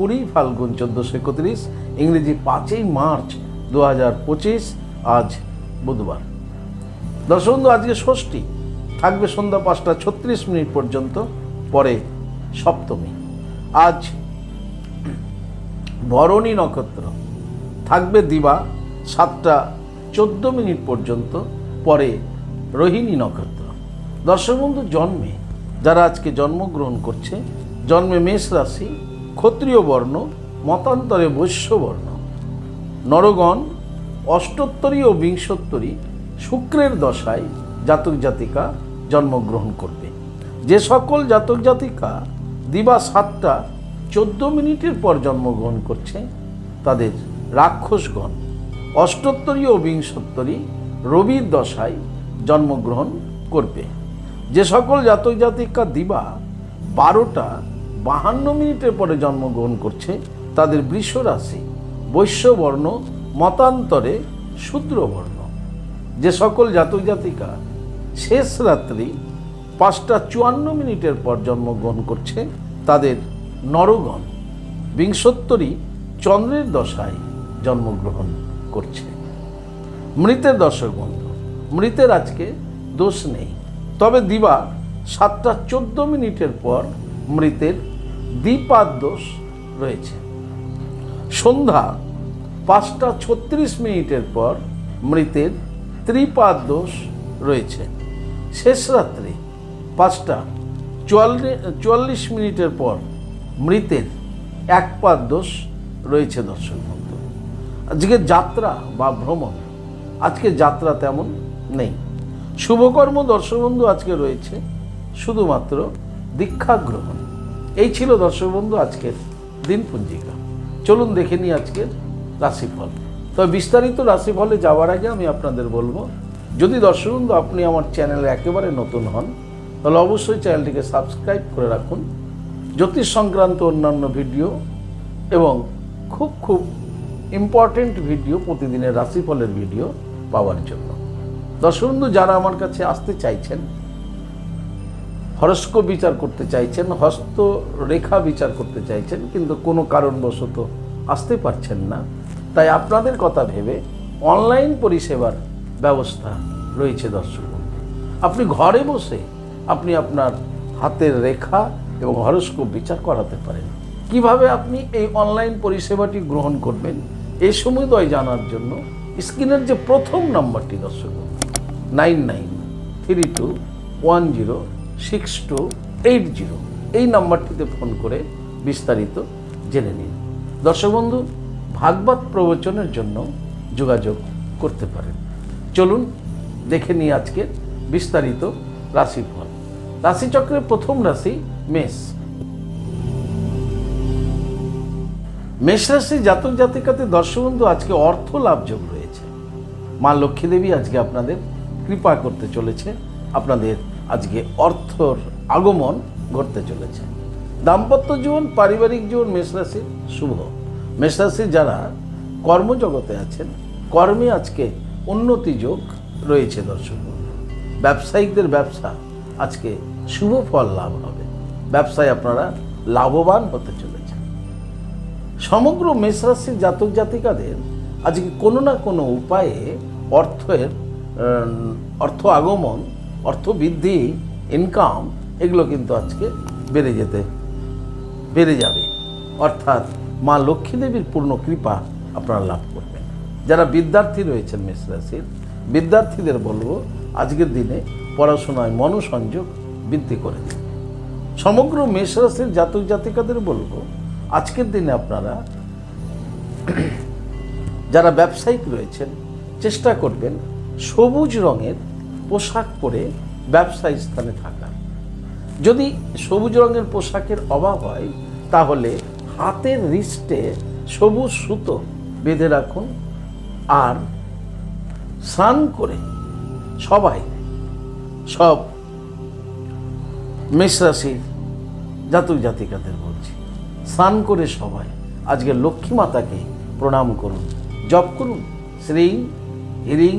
কুড়ি, ফাল্গুন চোদ্দোশো একত্রিশ, ইংরেজি পাঁচই মার্চ দু হাজার পঁচিশ, আজ বুধবার। দর্শক বন্ধু, আজকে ষষ্ঠী। থাকবে সন্ধ্যা পাঁচটা ছত্রিশ মিনিট পর্যন্ত, পরে সপ্তমী। আজ ভরণী নক্ষত্র। থাকবে দিবা সাতটা চোদ্দ মিনিট পর্যন্ত, পরে রোহিণী নক্ষত্র। দর্শক বন্ধু, জন্মে, যারা আজকে জন্মগ্রহণ করছে, জন্মে মেষ রাশি ক্ষত্রিয় বর্ণ, মতান্তরে বৈশ্য বর্ণ নরগণ, অষ্টোত্তরী ও বিংশোত্তরী শুক্রের দশায় জাতক জাতিকা জন্মগ্রহণ করবে। যে সকল জাতক জাতিকা দিবা সাতটা চোদ্দ মিনিটের পর জন্মগ্রহণ করছে, তাদের রাক্ষসগণ। অষ্টোত্তরী ও বিংশোত্তরী রবির দশায় জন্মগ্রহণ করবে। যে সকল জাতক জাতিকা দিবা বারোটা বাহান্ন মিনিটের পরে জন্মগ্রহণ করছে তাদের বৃষ রাশি বৈশ্যবর্ণ, মতান্তরে শূদ্রবর্ণ। যে সকল জাতক জাতিকা শেষ রাত্রি পাঁচটা চুয়ান্ন মিনিটের পর জন্মগ্রহণ করছে তাদের নরগণ, বিংশোত্তরী চন্দ্রের দশায় জন্মগ্রহণ করছে। মৃতের দর্শক বন্ধু, মৃতের আজকে দোষ নেই। তবে দিবা সাতটা চোদ্দ মিনিটের পর মৃতের দ্বিপাদ দোষ রয়েছে। সন্ধ্যা পাঁচটা ছত্রিশ মিনিটের পর মৃতের ত্রিপাদ দোষ রয়েছে। শেষ রাত্রে পাঁচটা চুয়াল্লিশ মিনিটের পর মৃতের একপাদ দোষ রয়েছে দর্শক বন্ধু। আজকে যাত্রা বা ভ্রমণ, আজকে যাত্রা তেমন নেই। শুভকর্ম দর্শক বন্ধু আজকে রয়েছে শুধুমাত্র দীক্ষা গ্রহণ এই ছিল দর্শক বন্ধু আজকের দিন পঞ্জিকা। চলুন দেখে নিই আজকের রাশিফল। তবে বিস্তারিত রাশিফলে যাওয়ার আগে আমি আপনাদের বলব, যদি দর্শক বন্ধু আপনি আমার চ্যানেলে একেবারে নতুন হন, তাহলে অবশ্যই চ্যানেলটিকে সাবস্ক্রাইব করে রাখুন। জ্যোতিষ সংক্রান্ত অন্যান্য ভিডিও এবং খুব খুব ইম্পর্টেন্ট ভিডিও প্রতিদিনের রাশিফলের ভিডিও পাওয়ার জন্য। দর্শক বন্ধু যারা আমার কাছে আসতে চাইছেন হরস্কোপ বিচার করতে চাইছেন, হস্ত রেখা বিচার করতে চাইছেন, কিন্তু কোনো কারণবশত আসতে পারছেন না। তাই আপনাদের কথা ভেবে অনলাইন পরিষেবার ব্যবস্থা রয়েছে দর্শক আপনি ঘরে বসে আপনি আপনার হাতের রেখা এবং হরস্কোপ বিচার করাতে পারেন। কীভাবে আপনি এই অনলাইন পরিষেবাটি গ্রহণ করবেন এই সমুদয় জানার জন্য স্ক্রিনের যে প্রথম নাম্বারটি দর্শক nine nine three two one zero six two eight zero এই নাম্বারটিতে ফোন করে বিস্তারিত জেনে নিন। দর্শক বন্ধু, ভাগবত প্রবচনের জন্য যোগাযোগ করতে পারেন। চলুন, দেখে নিই আজকে বিস্তারিত রাশিফল। রাশিচক্রের প্রথম রাশি মেষ। মেষ রাশি জাতক জাতিকাতে দর্শক বন্ধু, আজকে অর্থ লাভযোগ রয়েছে। মা লক্ষ্মী দেবী আজকে আপনাদের কৃপা করতে চলেছে। আপনাদের আজকে অর্থর আগমন ঘটতে চলেছে। দাম্পত্য জীবন, পারিবারিক জীবন মেষরাশির শুভ। মেষরাশি যারা কর্মজগতে আছেন, কর্মে আজকে উন্নতি যোগ রয়েছে দর্শক ব্যবসায়িকদের ব্যবসা আজকে শুভ ফল লাভ হবে। ব্যবসায় আপনারা লাভবান হতে চলেছে সমগ্র মেষরাশির জাতক জাতিকাদের আজকে কোনো না কোনো উপায়ে অর্থের অর্থ আগমন অর্থ বৃদ্ধি ইনকাম এগুলো কিন্তু আজকে বেড়ে যেতে, বেড়ে যাবে। অর্থাৎ মা লক্ষ্মী দেবীর পূর্ণ কৃপা আপনারা লাভ করবেন। যারা বিদ্যার্থী রয়েছেন মেষরাশির বিদ্যার্থীদের বলব, আজকের দিনে পড়াশোনায় মনোসংযোগ বৃদ্ধি করে দিন। সমগ্র মেষ রাশির জাতক জাতিকাদের বলব, আজকের দিনে আপনারা যারা ব্যবসায়িক রয়েছেন, চেষ্টা করবেন সবুজ রঙের পোশাক পরে ব্যবসায়ী স্থানে থাকার যদি সবুজ রঙের পোশাকের অভাব হয়, তাহলে হাতের রিস্টে সবুজ সুতো বেঁধে রাখুন আর স্নান করে সবাই, সব মেষ রাশির জাতক জাতিকাদের বলছি স্নান করে সবাই আজকে লক্ষ্মী মাতাকে প্রণাম করুন, জপ করুন। শ্রীং, হিরিং,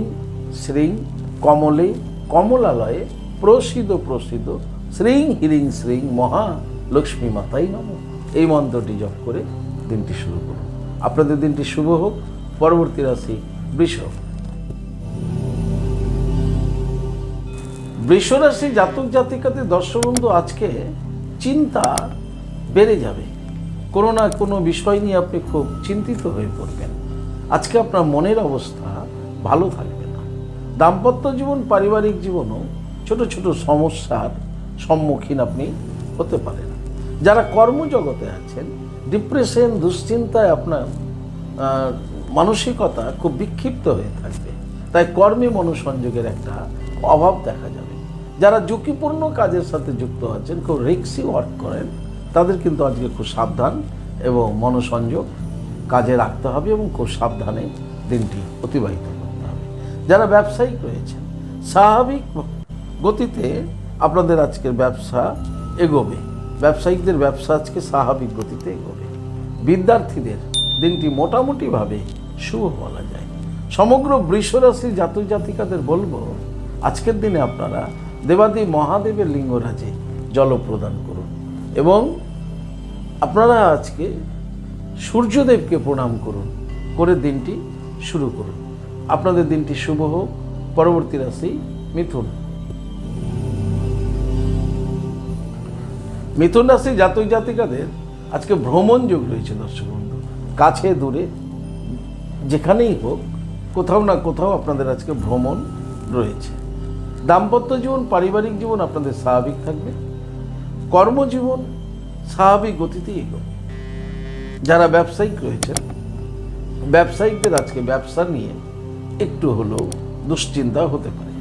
শ্রীং কমলে কমলালয়ে প্রসিদ্ধ প্রসিদ্ধ শ্রীং হিরিং শ্রীং মহা লক্ষ্মী মাতাই নম। এই মন্ত্রটি জপ করে দিনটি শুরু করুন। আপনাদের দিনটি শুভ হোক। পরবর্তী রাশি বৃষ। বৃষরাশি জাতক জাতিকাতে দর্শক বন্ধু আজকে চিন্তা বেড়ে যাবে। কোনো না কোনো বিষয় নিয়ে আপনি খুব চিন্তিত হয়ে পড়বেন। আজকে আপনার মনের অবস্থা ভালো থাকবে। দাম্পত্য জীবন, পারিবারিক জীবনও ছোট ছোট সমস্যার সম্মুখীন আপনি হতে পারেন। যারা কর্মজগতে আছেন ডিপ্রেশন দুশ্চিন্তায় আপনার মানসিকতা খুব বিক্ষিপ্ত হয়ে থাকবে। তাই কর্মে মনোসংযোগের একটা অভাব দেখা যাবে। যারা ঝুঁকিপূর্ণ কাজের সাথে যুক্ত আছেন, খুব রিক্সি ওয়ার্ক করেন, তাদের কিন্তু আজকে খুব সাবধান এবং মনোসংযোগ কাজে রাখতে হবে এবং খুব সাবধানে দিনটি অতিবাহিত যারা ব্যবসায়িক রয়েছেন, স্বাভাবিক গতিতে আপনাদের আজকের ব্যবসা এগোবে। ব্যবসায়িকদের ব্যবসা আজকে স্বাভাবিক গতিতে এগোবে। বিদ্যার্থীদের দিনটি মোটামুটিভাবে শুভ বলা যায়। সমগ্র বৃষরাশি জাতক জাতিকাদের বলব, আজকের দিনে আপনারা দেবাদেবী মহাদেবের লিঙ্গরাজে জল প্রদান করুন এবং আপনারা আজকে সূর্যদেবকে প্রণাম করুন, করে দিনটি শুরু করুন। আপনাদের দিনটি শুভ হোক। পরবর্তী রাশি মিথুন। মিথুন রাশি জাতক জাতিকাদের আজকে ভ্রমণ যোগ রয়েছে দর্শক বন্ধু। কাছে দূরে, যেখানেই হোক, কোথাও না কোথাও আপনাদের আজকে ভ্রমণ রয়েছে। দাম্পত্য জীবন, পারিবারিক জীবন আপনাদের স্বাভাবিক থাকবে। কর্মজীবন, স্বাভাবিক গতিতেই এগোবে। যারা ব্যবসায়িক রয়েছেন, ব্যবসায়িকদের আজকে ব্যবসা নিয়ে একটু হলেও দুশ্চিন্তা হতে পারে।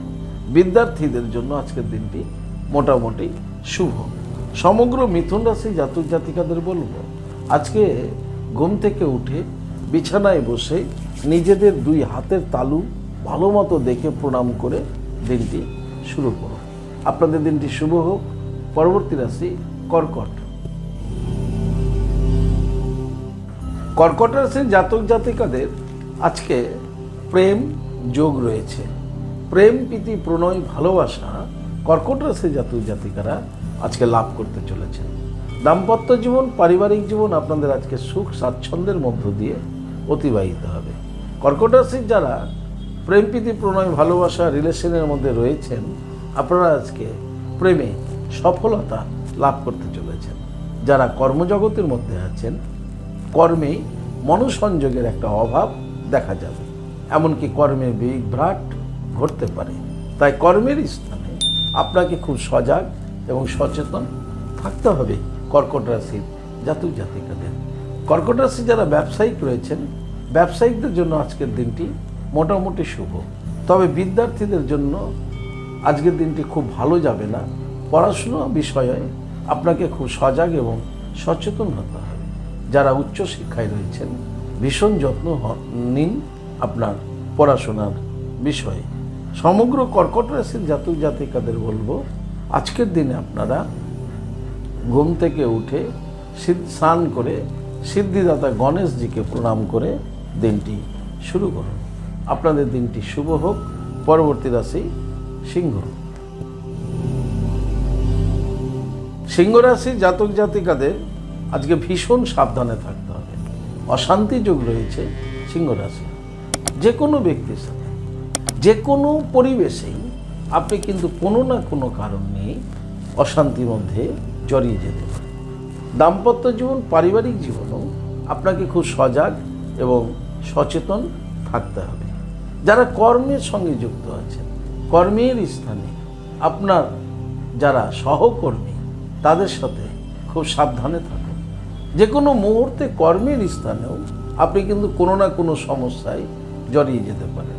বিদ্যার্থীদের জন্য আজকের দিনটি মোটামুটি শুভ। সমগ্র মিথুন রাশি জাতক জাতিকাদের বলব, আজকে ঘুম থেকে উঠে বিছানায় বসে নিজেদের দুই হাতের তালু ভালো মতো দেখে প্রণাম করে দিনটি শুরু করুন আপনাদের দিনটি শুভ হোক। পরবর্তী রাশি কর্কট। কর্কট রাশির জাতক জাতিকাদের আজকে প্রেম যোগ রয়েছে। প্রেম, প্রীতি, প্রণয়, ভালোবাসা কর্কট রাশির জাতক জাতিকারা আজকে লাভ করতে চলেছেন। দাম্পত্য জীবন, পারিবারিক জীবন আপনাদের আজকে সুখ, স্বাচ্ছন্দ্যের মধ্য দিয়ে অতিবাহিত হবে। কর্কট রাশির যারা প্রেম, প্রীতি, প্রণয়, ভালোবাসা, রিলেশনের মধ্যে রয়েছেন, আপনারা আজকে প্রেমে সফলতা লাভ করতে চলেছেন। যারা কর্মজগতের মধ্যে আছেন কর্মে মনোসংযোগের একটা অভাব দেখা যাবে। এমনকি কর্মে বিভ্রাট ঘটতে পারে। তাই কর্মের স্থানে আপনাকে খুব সজাগ এবং সচেতন থাকতে হবে কর্কট রাশির জাতক জাতিকাদের। কর্কট রাশি যারা ব্যবসায়িক রয়েছেন, ব্যবসায়িকদের জন্য আজকের দিনটি মোটামুটি শুভ। তবে বিদ্যার্থীদের জন্য আজকের দিনটি খুব ভালো যাবে না। পড়াশুনো বিষয়ে আপনাকে খুব সজাগ এবং সচেতন হতে হবে। যারা উচ্চ শিক্ষায় রয়েছেন, ভীষণ যত্ন নিন। আপনার পড়াশোনার বিষয়ে। সমগ্র কর্কট রাশির জাতক জাতিকাদের বলব, আজকের দিনে আপনারা ঘুম থেকে উঠে স্নান করে সিদ্ধিদাতা গণেশজিকে প্রণাম করে দিনটি শুরু করুন। আপনাদের দিনটি শুভ হোক। পরবর্তী রাশি সিংহ। সিংহ রাশির জাতক জাতিকাদের আজকে ভীষণ সাবধানে থাকতে হবে। অশান্তি যোগ রয়েছে সিংহ রাশি যে কোনো ব্যক্তির সাথে যে কোনো পরিবেশেই আপনি কিন্তু কোনো না কোনো কারণ নিয়ে অশান্তির মধ্যে জড়িয়ে যেতে পারেন। দাম্পত্য জীবন, পারিবারিক জীবনও আপনাকে খুব সজাগ এবং সচেতন থাকতে হবে। যারা কর্মের সঙ্গে যুক্ত আছেন, কর্মের স্থানে আপনার যারা সহকর্মী, তাদের সাথে খুব সাবধানে থাকুন। যে কোনো মুহূর্তে কর্মের স্থানেও আপনি কিন্তু কোনো না কোনো সমস্যায় জড়িয়ে যেতে পারেন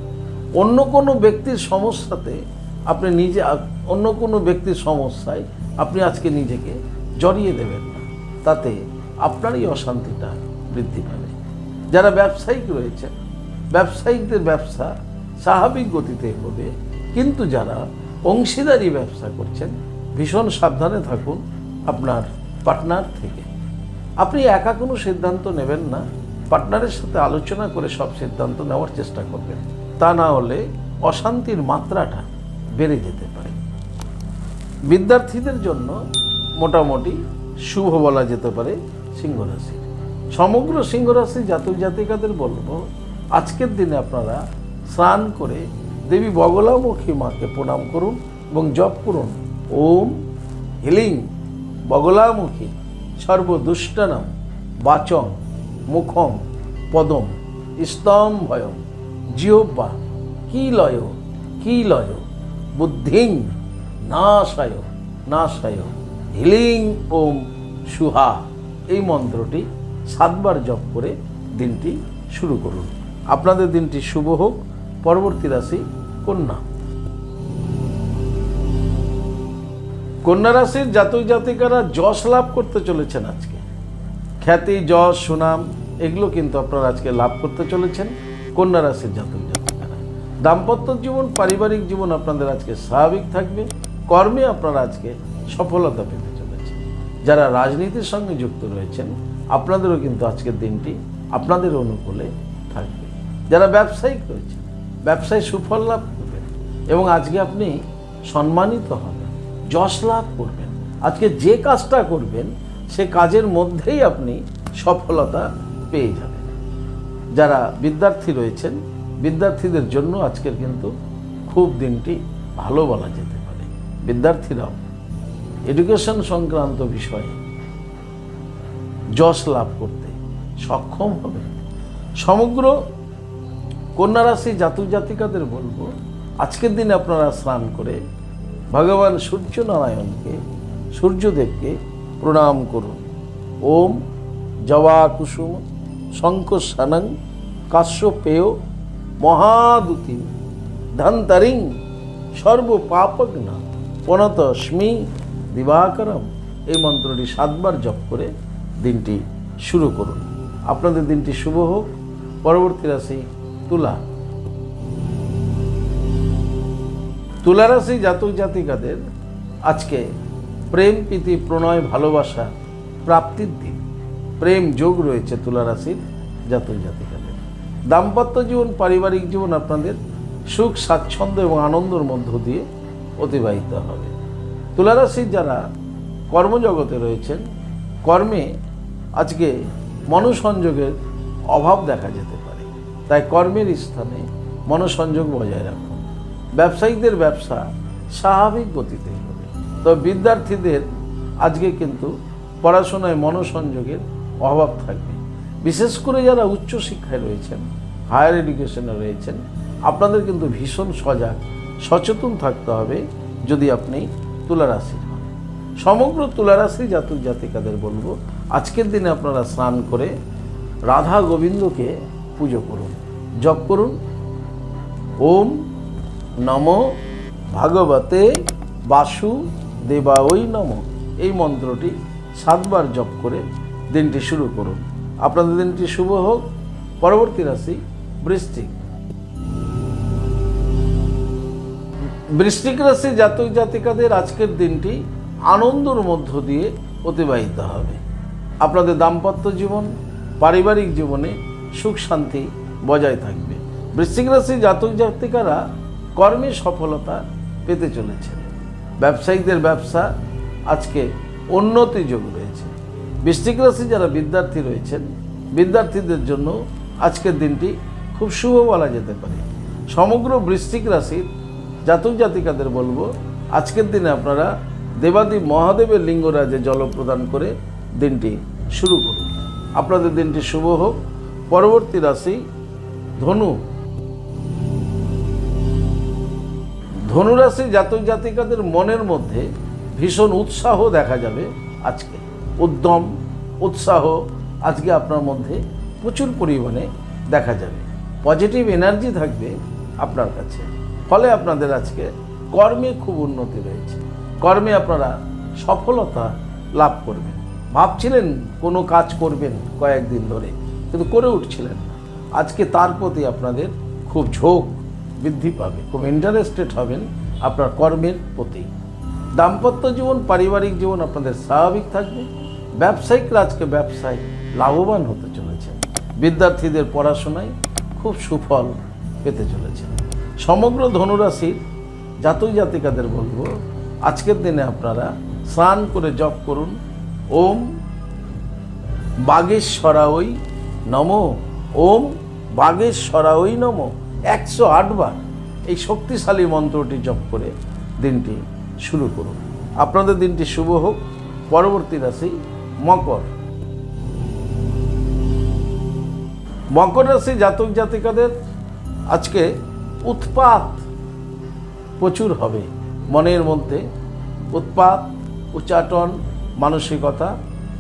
অন্য কোনো ব্যক্তির সমস্যাতে আপনি নিজে, অন্য কোনো ব্যক্তির সমস্যায় আপনি আজকে নিজেকে জড়িয়ে দেবেন না। তাতে আপনারই অশান্তিটা বৃদ্ধি পাবে। যারা ব্যবসায়িক রয়েছেন, ব্যবসায়িকদের ব্যবসা স্বাভাবিক গতিতে হবে কিন্তু যারা অংশীদারি ব্যবসা করছেন, ভীষণ সাবধানে থাকুন আপনার পার্টনার থেকে। আপনি একা কোনো সিদ্ধান্ত নেবেন না। পার্টনারের সাথে আলোচনা করে সব সিদ্ধান্ত নেওয়ার চেষ্টা করবেন তা না হলে অশান্তির মাত্রাটা বেড়ে যেতে পারে। বিদ্যার্থীদের জন্য মোটামুটি শুভ বলা যেতে পারে সিংহ রাশি সমগ্র সিংহ রাশি জাতক জাতিকাদের বলব, আজকের দিনে আপনারা স্নান করে দেবী বগলামুখী মাকে প্রণাম করুন এবং জপ করুন। ওম হিলিং বগলামুখী সর্বদুষ্টনম বাচং মুখম, পদম, স্তম্ভয়ম, জিহ্বা কিলয় কিলয় বুদ্ধিং, নাশায় নাশায়, হিলিং, ওম, সুহা। এই মন্ত্রটি সাতবার জপ করে দিনটি শুরু করুন। আপনাদের দিনটি শুভ হোক। পরবর্তী রাশি কন্যা। কন্যা রাশির জাতক জাতিকারা যশ লাভ করতে চলেছেন আজকে। খ্যাতি, যশ, সুনাম, এগুলো কিন্তু আপনারা আজকে লাভ করতে চলেছেন কন্যা রাশির জাতক জাতিকারা। দাম্পত্য জীবন, পারিবারিক জীবন আপনাদের আজকে স্বাভাবিক থাকবে, কর্মে আপনারা আজকে সফলতা পেতে চলেছেন। যারা রাজনীতির সঙ্গে যুক্ত রয়েছেন, আপনাদেরও কিন্তু আজকের দিনটি আপনাদের অনুকূলে থাকবে। যারা ব্যবসায়িক রয়েছেন, ব্যবসায় সুফল লাভ করবেন এবং আজকে আপনি সম্মানিত হবেন, যশ লাভ করবেন। আজকে যে কাজটা করবেন সে কাজের মধ্যেই আপনি সফলতা পেয়ে যাবেন। যারা বিদ্যার্থী রয়েছেন, বিদ্যার্থীদের জন্য আজকের কিন্তু খুব দিনটি ভালো বলা যেতে পারে। বিদ্যার্থীরাও এডুকেশন সংক্রান্ত বিষয়ে যশ লাভ করতে সক্ষম হবে সমগ্র কন্যা রাশি জাতক জাতিকাদের বলব, আজকের দিনে আপনারা স্নান করে ভগবান সূর্যনারায়ণকে সূর্যদেবকে প্রণাম করুন। ওম জবা কুসুম শঙ্খ সানং কাশ্যপেয় মহাদুতি ধন্তরিং সর্বপাপগ্না পনতস্মি দিবাকরম। এই মন্ত্রটি সাতবার জপ করে দিনটি শুরু করুন। আপনাদের দিনটি শুভ হোক। পরবর্তী রাশি তুলা। তুলা রাশি জাতক জাতিকাদের আজকে প্রেম, প্রীতি, প্রণয়, ভালোবাসা, প্রাপ্তির দিন। প্রেম যোগ রয়েছে তুলা রাশির জাতক জাতিকাদের। দাম্পত্য জীবন, পারিবারিক জীবন আপনাদের সুখ, স্বাচ্ছন্দ্য এবং আনন্দের মধ্য দিয়ে অতিবাহিত হবে। তুলা রাশির যারা কর্মজগতে রয়েছেন, কর্মে আজকে মনসংযোগের অভাব দেখা যেতে পারে। তাই কর্মের স্থানে মনসংযোগ বজায় রাখুন। ব্যবসায়িকদের ব্যবসা স্বাভাবিক গতিতে তবে বিদ্যার্থীদের আজকে কিন্তু পড়াশোনায় মনসংযোগের অভাব থাকবে। বিশেষ করে যারা উচ্চশিক্ষায় রয়েছেন হায়ার এডুকেশনে রয়েছেন, আপনাদের কিন্তু ভীষণ সজাগ, সচেতন থাকতে হবে যদি আপনি তুলারাশির হন। সমগ্র তুলারাশি জাতক জাতিকাদের বলব, আজকের দিনে আপনারা স্নান করে রাধা গোবিন্দকে পুজো করুন, জপ করুন। ওম নম ভাগবতে বাসু দেবাওই নম। এই মন্ত্রটি সাতবার জপ করে দিনটি শুরু করুন। আপনাদের দিনটি শুভ হোক। পরবর্তী রাশি বৃশ্চিক বৃশ্চিক রাশি জাতক জাতিকাদের আজকের দিনটি আনন্দর মধ্য দিয়ে অতিবাহিত হবে। আপনাদের দাম্পত্য জীবন, পারিবারিক জীবনে সুখ শান্তি বজায় থাকবে। বৃশ্চিক রাশি জাতক জাতিকারা কর্মে সফলতা পেতে চলেছে ব্যবসায়িকদের ব্যবসা আজকে উন্নতি যোগ রয়েছে বৃশ্চিক রাশি যারা বিদ্যার্থী রয়েছেন, বিদ্যার্থীদের জন্য আজকের দিনটি খুব শুভ বলা যেতে পারে। সমগ্র বৃষ্টিক রাশির জাতক জাতিকাদের বলব, আজকের দিনে আপনারা দেবাদেব মহাদেবের লিঙ্গরাজে জল প্রদান করে দিনটি শুরু করুন। আপনাদের দিনটি শুভ হোক। পরবর্তী রাশি ধনু ধনুরাশি জাতক জাতিকাদের মনের মধ্যে ভীষণ উৎসাহ দেখা যাবে আজকে। উদ্যম, উৎসাহ আজকে আপনার মধ্যে প্রচুর পরিমাণে দেখা যাবে। পজিটিভ এনার্জি থাকবে আপনার কাছে। ফলে আপনাদের আজকে কর্মে খুব উন্নতি রয়েছে। কর্মে আপনারা সফলতা লাভ করবেন। ভাবছিলেন কোনো কাজ করবেন কয়েকদিন ধরে, কিন্তু করে উঠছিলেন না। আজকে তার প্রতি আপনাদের খুব ঝোঁক। বৃদ্ধি পাবে, খুব ইন্টারেস্টেড হবেন আপনার কর্মের প্রতি। দাম্পত্য জীবন, পারিবারিক জীবন আপনাদের স্বাভাবিক থাকবে। ব্যবসায়িকরা আজকে ব্যবসায় লাভবান হতে চলেছেন বিদ্যার্থীদের পড়াশোনায় খুব সুফল পেতে চলেছেন সমগ্র ধনুরাশির জাতক জাতিকাদের বলব, আজকের দিনে আপনারা স্নান করে জপ করুন। ওম বাগেশ্বরাওই নম। ওম বাগেশ্বরাওই নম। একশো আটবার এই শক্তিশালী মন্ত্রটি জপ করে দিনটি শুরু করুন। আপনাদের দিনটি শুভ হোক। পরবর্তী রাশি মকর। মকর রাশি জাতক জাতিকাদের আজকে উৎপাত প্রচুর হবে। মনের মধ্যে উৎপাত, উচ্চাটন, মানসিকতা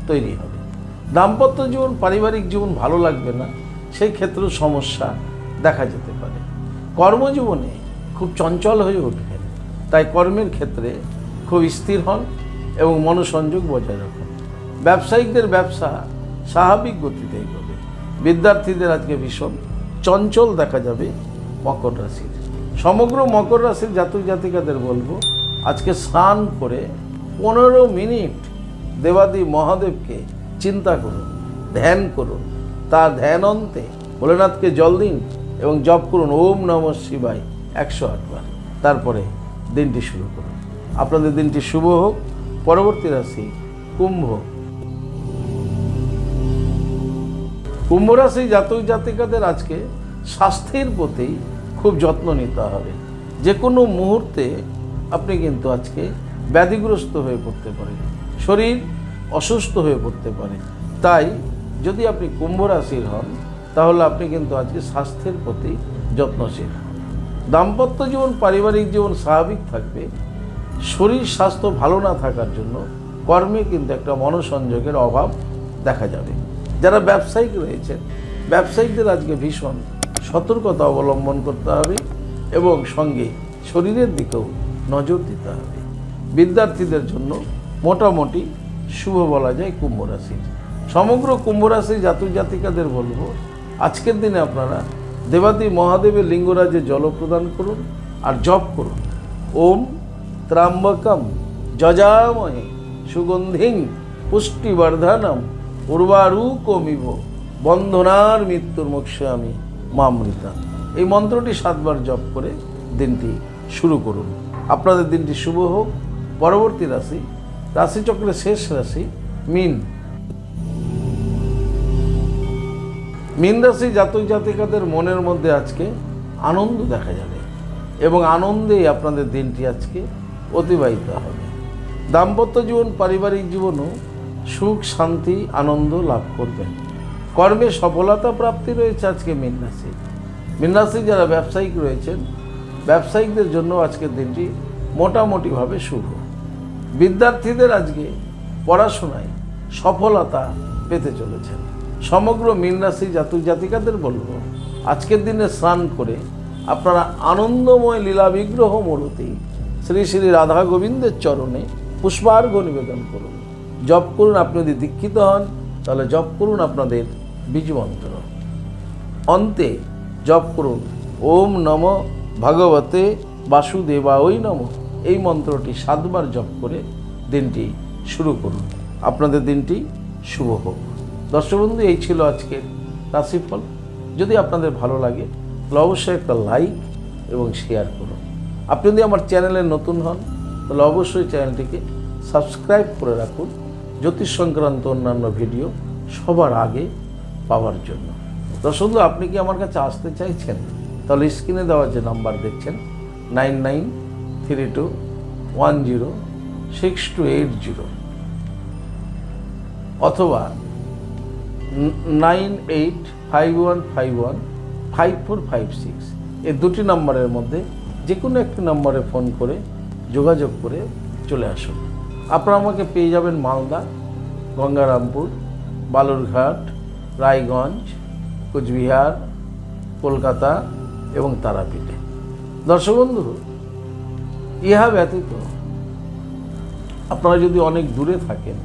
তৈরি হবে। দাম্পত্য জীবন, পারিবারিক জীবন ভালো লাগবে না। সেই ক্ষেত্রেও সমস্যা দেখা যেতে পারে। কর্মজীবনে খুব চঞ্চল হয়ে উঠবেন। তাই কর্মের ক্ষেত্রে খুব স্থির হন এবং মনোসংযোগ বজায় রাখুন। ব্যবসায়িকদের ব্যবসা স্বাভাবিক গতিতে এগোবে বিদ্যার্থীদের আজকে ভীষণ চঞ্চল দেখা যাবে মকর রাশির। সমগ্র মকর রাশির জাতক জাতিকাদের বলব, আজকে স্নান করে পনেরো মিনিট দেবাদি মহাদেবকে চিন্তা করুন, ধ্যান করুন। তার ধ্যান অন্তে ভোলেনাথকে জল দিন। এবং জপ করুন, ওম নম শিবায় একশো আটবার। তারপরে দিনটি শুরু করুন। আপনাদের দিনটি শুভ হোক, পরবর্তী রাশি কুম্ভ। কুম্ভ রাশি জাতক জাতিকাদের আজকে স্বাস্থ্যের প্রতি খুব যত্ন নিতে হবে। যে কোনো মুহূর্তে আপনি কিন্তু আজকে ব্যাধিগ্রস্ত হয়ে পড়তে পারেন। শরীর অসুস্থ হয়ে পড়তে পারে। তাই যদি আপনি কুম্ভ রাশির হন তাহলে আপনি কিন্তু আজকে স্বাস্থ্যের প্রতি যত্নশীল। দাম্পত্য জীবন, পারিবারিক জীবন স্বাভাবিক থাকবে। শরীর স্বাস্থ্য ভালো না থাকার জন্য কর্মে কিন্তু একটা মনোসংযোগের অভাব দেখা যাবে। যারা ব্যবসায়িক রয়েছেন, ব্যবসায়িকদের আজকে ভীষণ সতর্কতা অবলম্বন করতে হবে এবং সঙ্গে শরীরের দিকেও নজর দিতে হবে। বিদ্যার্থীদের জন্য মোটামুটি শুভ বলা যায় কুম্ভ রাশির সমগ্র কুম্ভ রাশির জাতক জাতিকাদের বলব আজকের দিনে আপনারা দেবাদি মহাদেবের লিঙ্গরাজে জল প্রদান করুন আর জপ করুন। ওম ত্রাম্বকম যজামহে সুগন্ধিং পুষ্টিবর্ধনম উর্বারুকমিব বন্ধনার মৃত্যুর মোক্ষে আমি মামৃতা। এই মন্ত্রটি সাতবার জপ করে দিনটি শুরু করুন। আপনাদের দিনটি শুভ হোক। পরবর্তী রাশি, রাশিচক্রের শেষ রাশি, মিন। মিন রাশি জাতক জাতিকাদের মনের মধ্যে আজকে আনন্দ দেখা যাবে এবং আনন্দেই আপনাদের দিনটি আজকে অতিবাহিত হবে। দাম্পত্য জীবন, পারিবারিক জীবনও সুখ, শান্তি, আনন্দ লাভ করবেন। কর্মে সফলতা প্রাপ্তি রয়েছে আজকে মীন রাশি মীন রাশি যারা ব্যবসায়িক রয়েছেন, ব্যবসায়িকদের জন্য আজকের দিনটি মোটামুটিভাবে শুভ। বিদ্যার্থীদের আজকে পড়াশোনায় সফলতা পেতে চলেছেন। সমগ্র মীন রাশি জাতক জাতিকাদের বলব, আজকের দিনে স্নান করে আপনারা আনন্দময় লীলা বিগ্রহ মূর্তি শ্রী শ্রী রাধা গোবিন্দের চরণে পুষ্পার্ঘ্য নিবেদন করুন। জপ করুন আপনি যদি দীক্ষিত হন, তাহলে জপ করুন আপনাদের বীজমন্ত্র। অন্তে জপ করুন, ওম নম ভগবতে বাসুদেবায় নম। এই মন্ত্রটি সাতবার জপ করে দিনটি শুরু করুন। আপনাদের দিনটি শুভ হোক। দর্শক বন্ধু এই ছিল আজকের রাশিফল। যদি আপনাদের ভালো লাগে, তাহলে অবশ্যই একটা লাইক এবং শেয়ার করুন। আপনি যদি আমার চ্যানেলে নতুন হন, তাহলে অবশ্যই চ্যানেলটিকে সাবস্ক্রাইব করে রাখুন। জ্যোতিষ সংক্রান্ত অন্যান্য ভিডিও সবার আগে পাওয়ার জন্য। দর্শক আপনি কি আমার কাছে আসতে চাইছেন? তাহলে স্ক্রিনে দেওয়া যে নাম্বার দেখছেন, nine nine three two one zero six two eight zero. অথবা nine eight five one five one, five four five six. এই দুটি নম্বরের মধ্যে যে কোনো একটি নম্বরে ফোন করে, যোগাযোগ করে চলে আসুন। আপনারা আমাকে পেয়ে যাবেন মালদা, গঙ্গারামপুর, বালুরঘাট, রায়গঞ্জ, কোচবিহার, কলকাতা এবং তারাপীঠে। দর্শক বন্ধু, ইহা ব্যতীত আপনারা যদি অনেক দূরে থাকেন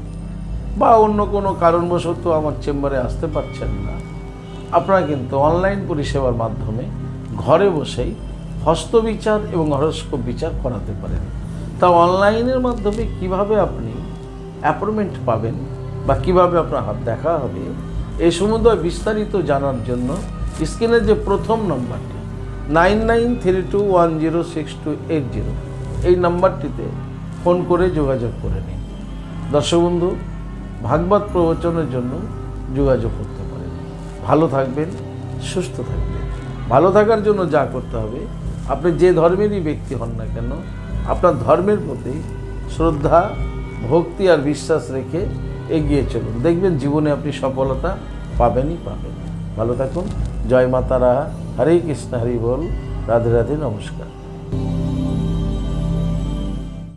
বা অন্য কোনো কারণবশত আমার চেম্বারে আসতে পারছেন না। আপনারা কিন্তু অনলাইন পরিষেবার মাধ্যমে ঘরে বসেই হস্তবিচার এবং হরস্কোপ বিচার করাতে পারেন। তা অনলাইনের মাধ্যমে কীভাবে আপনি অ্যাপয়েন্টমেন্ট পাবেন বা কীভাবে আপনার হাত দেখা হবে এই সম্বন্ধে বিস্তারিত জানার জন্য স্ক্রিনের যে প্রথম নম্বরটি, nine nine three two one zero six two eight zero, এই নাম্বারটিতে ফোন করে যোগাযোগ করে নিন। দর্শক বন্ধু ভাগবত প্রবচনের জন্য যোগাযোগ করতে পারেন। ভালো থাকবেন, সুস্থ থাকবেন। ভালো থাকার জন্য যা করতে হবে, আপনি যে ধর্মেরই ব্যক্তি হন না কেন, আপনার ধর্মের প্রতি শ্রদ্ধা, ভক্তি আর বিশ্বাস রেখে এগিয়ে চলুন। দেখবেন জীবনে আপনি সফলতা পাবেনই পাবেন। ভালো থাকুন। জয় মাতারা। হরে কৃষ্ণ, হরি বল। রাধে রাধে, নমস্কার।